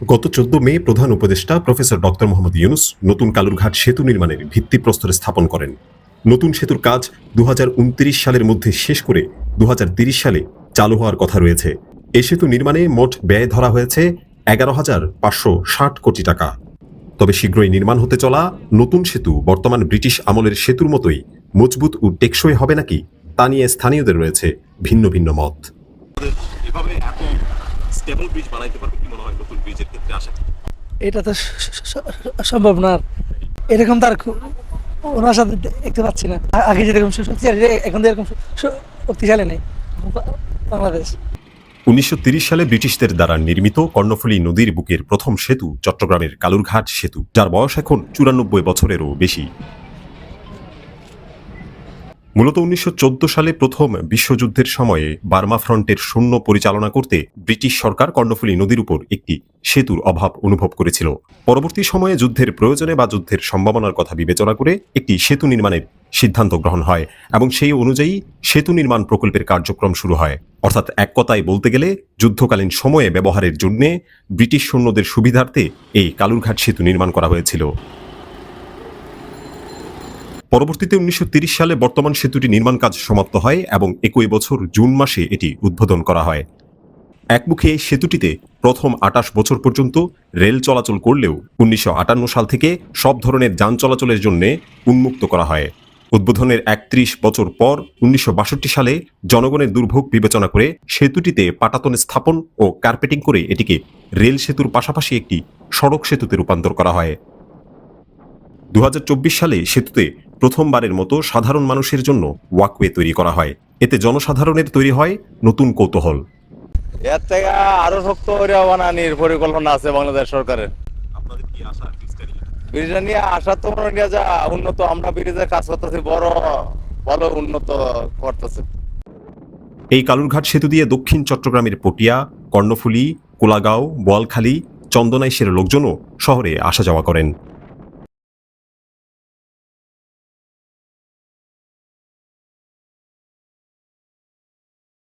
গত চোদ্দ মে প্রধান উপদেষ্টা প্রফেসর ডক্টর মোহাম্মদ ইউনুস নতুন কালুরঘাট সেতু নির্মাণের ভিত্তিপ্রস্তর স্থাপন করেন। নতুন সেতুর কাজ দু হাজার উনত্রিশ সালের মধ্যে শেষ করে দু সালে চালু হওয়ার কথা রয়েছে। এ সেতু নির্মাণে মোট ব্যয় ধরা হয়েছে এগারো হাজার পাঁচশো ষাট কোটি টাকা। তবে শীঘ্রই নির্মাণ হতে চলা নতুন সেতু বর্তমান ব্রিটিশ আমলের সেতুর মতোই মজবুত ও টেকসই হবে নাকি তা নিয়ে স্থানীয়দের রয়েছে ভিন্ন ভিন্ন মত। স্টেবল ব্রিজ বানাইতে পারবে কি মনে হয় নতুন ব্রিজের ক্ষেত্রে আসে? এটা তো সম্ভব না এরকম তার ওনার সাথে দেখতে পাচ্ছি না। আগে যেরকম শক্তিশালী এখন তো এরকম শক্তিশালী নেই। বাংলাদেশ। উনিশশো সালে ব্রিটিশদের দ্বারা নির্মিত কর্ণফুলী নদীর বুকের প্রথম সেতু চট্টগ্রামের কালুরঘাট সেতু যার বয়স এখন চুরানব্বই বছরেরও বেশি। মূলত উনিশশো চোদ্দ সালে প্রথম বিশ্বযুদ্ধের সময়ে বার্মা ফ্রন্টের সৈন্য পরিচালনা করতে ব্রিটিশ সরকার কর্ণফুলী নদীর উপর একটি সেতুর অভাব অনুভব করেছিল। পরবর্তী সময়ে যুদ্ধের প্রয়োজনে বা যুদ্ধের সম্ভাবনার কথা বিবেচনা করে একটি সেতু নির্মাণের সিদ্ধান্ত গ্রহণ হয় এবং সেই অনুযায়ী সেতু নির্মাণ প্রকল্পের কার্যক্রম শুরু হয়। অর্থাৎ এক কথায় বলতে গেলে, যুদ্ধকালীন সময়ে ব্যবহারের জন্যে ব্রিটিশ সৈন্যদের সুবিধার্থে এই কালুরঘাট সেতু নির্মাণ করা হয়েছিল। পরবর্তীতে উনিশশো সালে বর্তমান সেতুটি নির্মাণ কাজ সমাপ্ত হয় এবং একই বছর জুন মাসে এটি উদ্বোধন করা হয়। একমুখে সেতুটিতে প্রথম আটাশ বছর পর্যন্ত রেল চলাচল করলেও উনিশশো আটান্ন সাল থেকে সব ধরনের যান চলাচলের জন্য উন্মুক্ত করা হয়। উদ্বোধনের একত্রিশ বছর পর উনিশশো বাষট্টি সালে জনগণের দুর্ভোগ বিবেচনা করে সেতুটিতে পাটাতন স্থাপন ও কার্পেটিং করে এটিকে রেল সেতুর পাশাপাশি একটি সড়ক সেতুতে রূপান্তর করা হয়। দু হাজার চব্বিশ সালে সেতুতে প্রথমবারের মতো সাধারণ মানুষের জন্য ওয়াকওয়ে তৈরি করা হয়। এতে জনসাধারণের তৈরি হয় নতুন কৌতূহল। এর থেকে আরও শক্ত করে বানানির পরিকল্পনা আছে বাংলাদেশ সরকারের। আপনাদের কি আশা ব্রিজটা নিয়ে ব্রিজটা তো মনে নিয়ে যা উন্নত আমরা ব্রিজের কাজ করতেছি বড় ভালো উন্নত করতেছে। এই কালুরঘাট সেতু দিয়ে দক্ষিণ চট্টগ্রামের পটিয়া কর্ণফুলী কোলাগাঁও বোয়ালখালী চন্দনাইশের লোকজনও শহরে আসা যাওয়া করেন।